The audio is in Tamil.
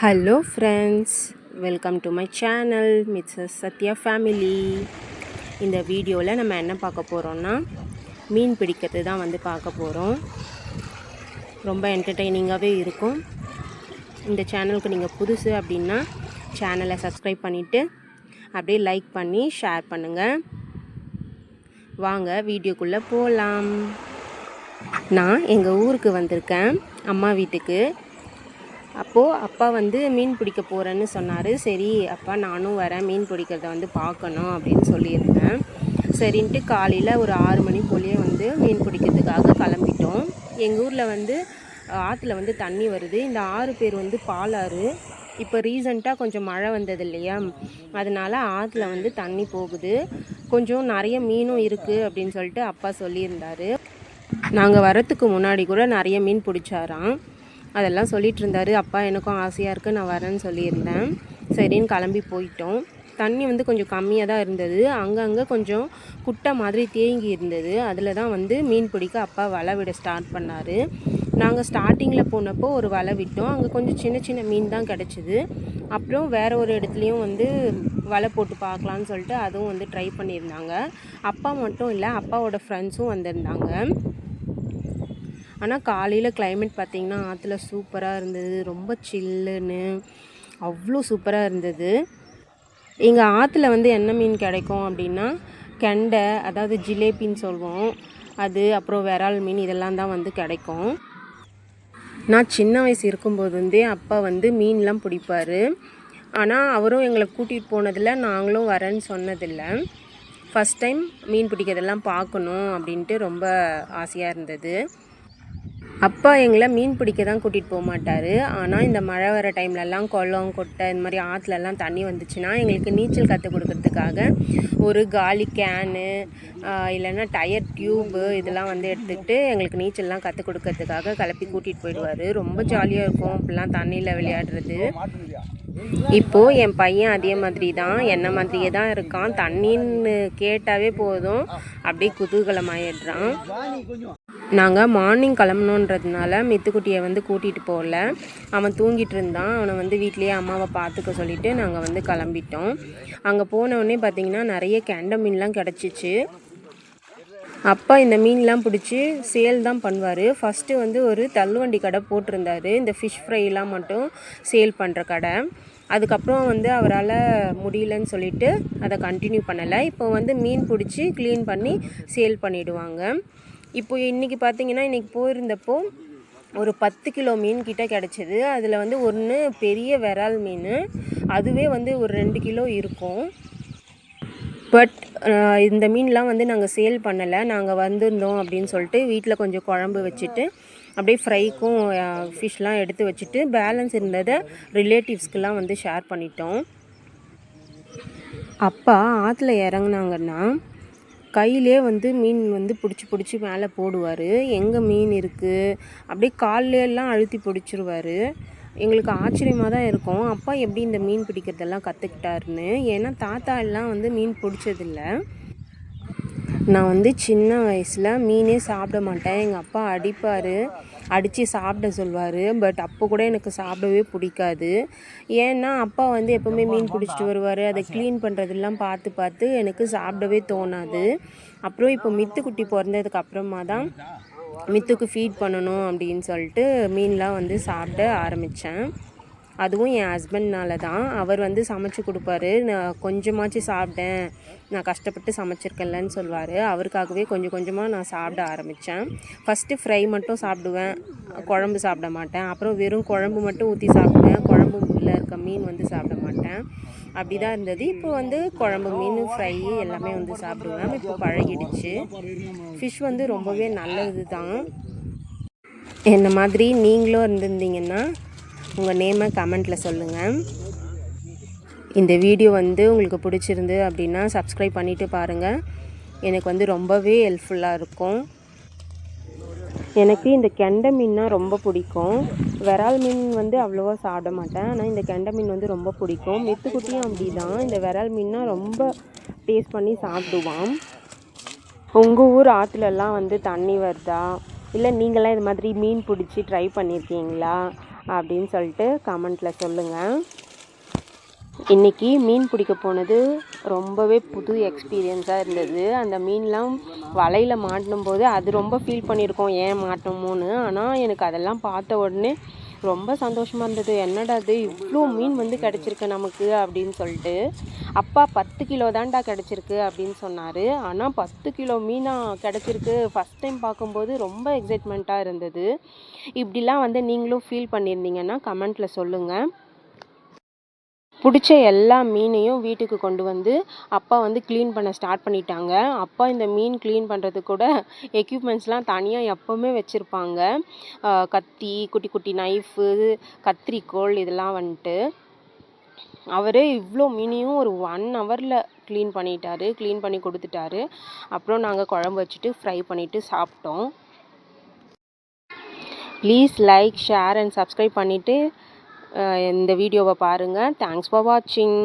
Hello friends welcome to my channel Mrs Sathya family இந்த வீடியோவில் நம்ம என்ன பார்க்க போகிறோம்னா மீன் பிடிக்கிறது தான் வந்து பார்க்க போகிறோம் ரொம்ப என்டர்டெய்னிங்காகவே இருக்கும். இந்த சேனலுக்கு நீங்கள் புதுசு அப்படின்னா சேனலை சப்ஸ்கிரைப் பண்ணிவிட்டு அப்படியே லைக் பண்ணி ஷேர் பண்ணுங்கள் வாங்க வீடியோக்குள்ளே போகலாம் நான் எங்கள் ஊருக்கு வந்திருக்கேன். அம்மா வீட்டுக்கு. அப்போது அப்பா வந்து மீன் பிடிக்க போகிறேன்னு சொன்னார். சரி அப்பா நானும் வரேன். மீன் பிடிக்கிறத வந்து பார்க்கணும் அப்படின்னு சொல்லியிருந்தேன். சரின்ட்டு காலையில் ஒரு ஆறு மணி போலேயே வந்து மீன் பிடிக்கிறதுக்காக கிளம்பிட்டோம். எங்கள் ஊரில் வந்து ஆற்றுல வந்து தண்ணி வருது. இந்த ஆறு பேர் வந்து பாலாறு. இப்போ ரீசண்டாக கொஞ்சம் மழை வந்தது இல்லையா? அதனால் ஆற்றுல வந்து தண்ணி போகுது. கொஞ்சம் நிறைய மீனும் இருக்குது அப்படின்னு சொல்லிட்டு அப்பா சொல்லியிருந்தார். நாங்கள் வரத்துக்கு முன்னாடி கூட நிறைய மீன் பிடிச்சாராம். அதெல்லாம் சொல்லிட்டு இருந்தார் அப்பா எனக்கும் ஆசையாக இருக்குது நான் வரேன்னு சொல்லியிருந்தேன். சரின்னு கிளம்பி போயிட்டோம். தண்ணி வந்து கொஞ்சம் கம்மியாக தான் இருந்தது. அங்கங்கே கொஞ்சம் குட்டை மாதிரி தேங்கி இருந்தது. அதில் தான் வந்து மீன் பிடிக்க அப்பா வலை விட ஸ்டார்ட் பண்ணார். நாங்கள் ஸ்டார்டிங்கில் போனப்போ ஒரு வலை விட்டோம். அங்கே கொஞ்சம் சின்ன சின்ன மீன் தான் கிடச்சிது. அப்புறம் வேறு ஒரு இடத்துலையும் வந்து வலை போட்டு பார்க்கலான்னு சொல்லிட்டு அதுவும் வந்து ட்ரை பண்ணியிருந்தாங்க. அப்பா மட்டும் இல்லை அப்பாவோட ஃப்ரெண்ட்ஸும் வந்திருந்தாங்க. ஆனால் காலையில் கிளைமேட் பார்த்திங்கன்னா ஆற்றுல சூப்பராக இருந்தது. ரொம்ப சில்லுன்னு அவ்வளோ சூப்பராக இருந்தது. எங்கள் ஆற்றுல வந்து என்ன மீன் கிடைக்கும் அப்படின்னா கெண்டை அதாவது ஜிலேபின்னு சொல்லுவோம் அது அப்புறம் விரால் மீன் இதெல்லாம் தான் வந்து கிடைக்கும். நான் சின்ன வயசு இருக்கும்போது வந்து அப்பா வந்து மீன்லாம் பிடிப்பார். ஆனால் அவரும் எங்களை கூட்டிகிட்டு போனதில்லை. நாங்களும் வரேன்னு சொன்னதில்லை. ஃபஸ்ட் டைம் மீன் பிடிக்கிறதெல்லாம் பார்க்கணும் அப்படின்ட்டு ரொம்ப ஆசையாக இருந்தது. அப்பா எங்களை மீன் பிடிக்க தான் கூட்டிகிட்டு போக மாட்டார். ஆனால் இந்த மழை வர டைம்லலாம் குளம் கொட்டை இந்த மாதிரி ஆற்றுலலாம் தண்ணி வந்துச்சுன்னா எங்களுக்கு நீச்சல் கற்றுக் கொடுக்கறதுக்காக ஒரு காலி கேனு இல்லைன்னா டயர் டியூபு இதெல்லாம் வந்து எடுத்துக்கிட்டு எங்களுக்கு நீச்சல்லாம் கற்றுக் கொடுக்கறதுக்காக கிளப்பி கூட்டிகிட்டு போயிடுவார். ரொம்ப ஜாலியாக இருக்கும். இப்படிலாம் தண்ணியில் விளையாடுறது. இப்போது என் பையன் அதே மாதிரி தான். என்ன மாதிரியே தான் இருக்கான். தண்ணின்னு கேட்டாவே போதும். அப்படியே குதூகலமாயிடுறான். நாங்கள் மார்னிங் கிளம்பணுன்றதுனால மித்துக்குட்டியை வந்து கூட்டிகிட்டு போகல. அவன் தூங்கிட்டு இருந்தான். அவனை வந்து வீட்லேயே அம்மாவை பார்த்துக்க சொல்லிவிட்டு நாங்கள் வந்து கிளம்பிட்டோம். அங்கே போனவுடனே பார்த்திங்கன்னா நிறைய கெண்டை மீன்லாம் கிடச்சிச்சு. அப்பா இந்த மீன்லாம் பிடிச்சி சேல் தான் பண்ணுவார். ஃபஸ்ட்டு வந்து ஒரு தள்ளுவண்டி கடை போட்டிருந்தாரு. இந்த ஃபிஷ் ஃப்ரைலாம் மட்டும் சேல் பண்ணுற கடை. அதுக்கப்புறம் வந்து அவரால் முடியலன்னு சொல்லிட்டு அதை கண்டினியூ பண்ணலை. இப்போ வந்து மீன் பிடிச்சி க்ளீன் பண்ணி சேல் பண்ணிவிடுவாங்க இப்போ இன்றைக்கி பார்த்தீங்கன்னா இன்றைக்கி போயிருந்தப்போ ஒரு பத்து கிலோ மீன் கிட்ட கிடச்சிது. அதில் வந்து ஒன்று பெரிய விரால் மீன். அதுவே வந்து ஒரு ரெண்டு கிலோ இருக்கும். பட் இந்த மீன்லாம் வந்து நாங்கள் சேல் பண்ணலை. நாங்கள் வந்திருந்தோம் அப்படின்னு சொல்லிட்டு வீட்டில் கொஞ்சம் குழம்பு வச்சுட்டு அப்படியே ஃப்ரைக்கும் ஃபிஷ்லாம் எடுத்து வச்சுட்டு பேலன்ஸ் இருந்ததை ரிலேட்டிவ்ஸ்க்கெலாம் வந்து ஷேர் பண்ணிட்டோம். அப்பா ஆற்றுல இறங்குனாங்கன்னா கையிலே வந்து மீன் வந்து பிடிச்சி பிடிச்சி மேலே போடுவார். எங்கே மீன் இருக்குது அப்படியே கால்லாம் அழுத்தி பிடிச்சிருவாரு. எங்களுக்கு ஆச்சரியமாக தான் இருக்கும். அப்பா எப்படி இந்த மீன் பிடிக்கிறதெல்லாம் கற்றுக்கிட்டாருன்னு ஏன்னா தாத்தா எல்லாம் வந்து மீன் பிடிச்சதில்ல. நான் வந்து சின்ன வயசில் மீனே சாப்பிட மாட்டேன். எங்கள் அப்பா அடிப்பார். அடித்து சாப்பிட சொல்வார். பட் அப்போ கூட எனக்கு சாப்பிடவே பிடிக்காது. ஏன்னா அப்பா வந்து எப்போவுமே மீன் பிடிச்சிட்டு வருவார். அதை க்ளீன் பண்ணுறதெல்லாம் பார்த்து பார்த்து எனக்கு சாப்பிடவே தோணாது. அப்புறம் இப்போ மித்துக்குட்டி பிறந்ததுக்கு அப்புறமா தான் மித்துக்கு ஃபீட் பண்ணணும் அப்படின்னு சொல்லிட்டு மீன்லாம் வந்து சாப்பிட ஆரம்பித்தேன் அதுவும் என் ஹஸ்பண்ட்னால தான் அவர் வந்து சமைச்சு கொடுப்பாரு. நான் கொஞ்சமாச்சும் சாப்பிட்டேன். நான் கஷ்டப்பட்டு சமைச்சிருக்கேன்லன்னு சொல்லுவார் அவருக்காகவே கொஞ்சம் கொஞ்சமாக நான் சாப்பிட ஆரம்பித்தேன் ஃபஸ்ட்டு ஃப்ரை மட்டும் சாப்பிடுவேன். குழம்பு சாப்பிட மாட்டேன். அப்புறம் வெறும் குழம்பு மட்டும் ஊற்றி சாப்பிடுவேன். குழம்பு உள்ளே இருக்க மீன் வந்து சாப்பிட மாட்டேன். அப்படி தான் இருந்தது. இப்போ வந்து குழம்பு மீன் ஃப்ரை எல்லாமே வந்து சாப்பிடுவேன். இப்போ பழகிடுச்சு. ஃபிஷ் வந்து ரொம்பவே நல்லது தான் என்ன மாதிரி நீங்களும் இருந்திருந்தீங்கன்னா உங்கள் நேமை கமெண்ட்டில் சொல்லுங்கள் இந்த வீடியோ வந்து உங்களுக்கு பிடிச்சிருந்து அப்படின்னா சப்ஸ்கிரைப் பண்ணிவிட்டு பாருங்கள் எனக்கு வந்து ரொம்பவே ஹெல்ப்ஃபுல்லாக இருக்கும். எனக்கு இந்த கெண்டை மீன்னா ரொம்ப பிடிக்கும். விரால் மீன் வந்து அவ்வளோவா சாப்பிட மாட்டேன். ஆனால் இந்த கெண்டை மீன் வந்து ரொம்ப பிடிக்கும். மெத்துக்குட்டியும் அப்படி தான் இந்த விரால் மீன்னா ரொம்ப டேஸ்ட் பண்ணி சாப்பிடுவான். உங்கள் ஊர் ஆற்றுலலாம் வந்து தண்ணி வருதா? இல்லை நீங்களாம் இது மாதிரி மீன் பிடிச்சி ட்ரை பண்ணியிருக்கீங்களா? அப்படின்னு சொல்லிட்டு கமெண்ட்டில் சொல்லுங்கள் இன்றைக்கி மீன் பிடிக்க போனது ரொம்பவே புது எக்ஸ்பீரியன்ஸாக இருந்தது. அந்த மீன்லாம் வலையில் மாட்டினும் போது அது ரொம்ப ஃபீல் பண்ணியிருக்கோம் ஏன் மாட்டோமோன்னு. ஆனால் எனக்கு அதெல்லாம் பார்த்த உடனே ரொம்ப சந்தோஷமாக இருந்தது. என்னடா அது இவ்வளோ மீன் வந்து கிடச்சிருக்கு நமக்கு அப்படின்னு சொல்லிட்டு. அப்பா பத்து கிலோ தான்டா கிடச்சிருக்கு அப்படின்னு சொன்னார். ஆனால் பத்து கிலோ மீனாக கிடச்சிருக்கு. ஃபஸ்ட் டைம் பார்க்கும்போது ரொம்ப எக்ஸைட்மெண்ட்டாக இருந்தது. இப்படிலாம் வந்து நீங்களும் ஃபீல் பண்ணியிருந்தீங்கன்னா கமெண்ட்டில் சொல்லுங்கள் பிடிச்ச எல்லா மீனையும் வீட்டுக்கு கொண்டு வந்து அப்பா வந்து க்ளீன் பண்ண ஸ்டார்ட் பண்ணிட்டாங்க. அப்பா இந்த மீன் க்ளீன் பண்ணுறது கூட எக்யூப்மெண்ட்ஸ்லாம் தனியாக எப்போவுமே வச்சுருப்பாங்க. கத்தி குட்டி குட்டி நைஃபு கத்திரிக்கோள் இதெல்லாம் வந்துட்டு. அவர் இவ்வளோ மீனையும் ஒரு ஒன் ஹவரில் க்ளீன் பண்ணிட்டாரு க்ளீன் பண்ணி கொடுத்துட்டாரு. அப்புறம் நாங்கள் குழம்பு வச்சுட்டு ஃப்ரை பண்ணிவிட்டு சாப்பிட்டோம். Please like share and subscribe பண்ணிவிட்டு இந்த வீடியோவை பாருங்கள் தேங்க்ஸ் ஃபார் வாட்சிங்